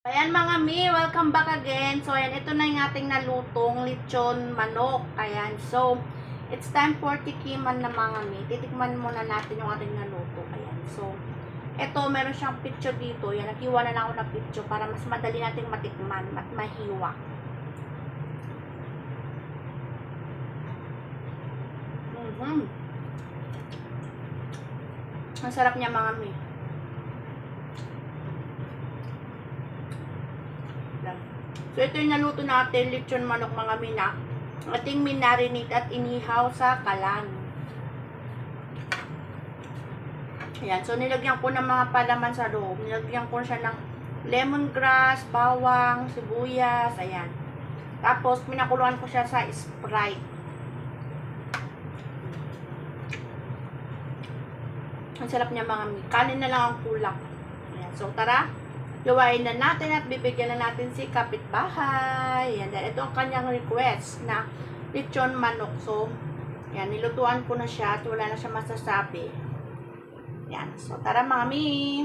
Ayan mga mi, welcome back again. So ayan, ito na yung ating nalutong lechon manok. Ayan, so it's time for tikiman na mga mi. Titikman muna natin yung ating naluto. Ayan, so ito meron siyang picture dito. Yan, naghiwa na lang ako ng picture para mas madali nating matikman at mahiwa. Mhm. Ang sarap niya mga mi. So, ito yung naluto natin, lechon manok mga mina. Ating minarinate at inihaw sa kalan. Ayan, so nilagyan ko ng mga palaman sa loob. Nilagyan ko siya ng lemongrass, bawang, sibuyas, ayan. Tapos, pinakuluan ko siya sa Sprite. Ang sarap niya mga mi. Kanin na lang ang kulak. Ayan, so tara, Luwain na natin at bibigyan na natin si kapitbahay. Yan, ito ang kanyang request na lechon manok. So, yan, nilutuan ko na siya at wala na siya masasabi. Yan, so tara mami.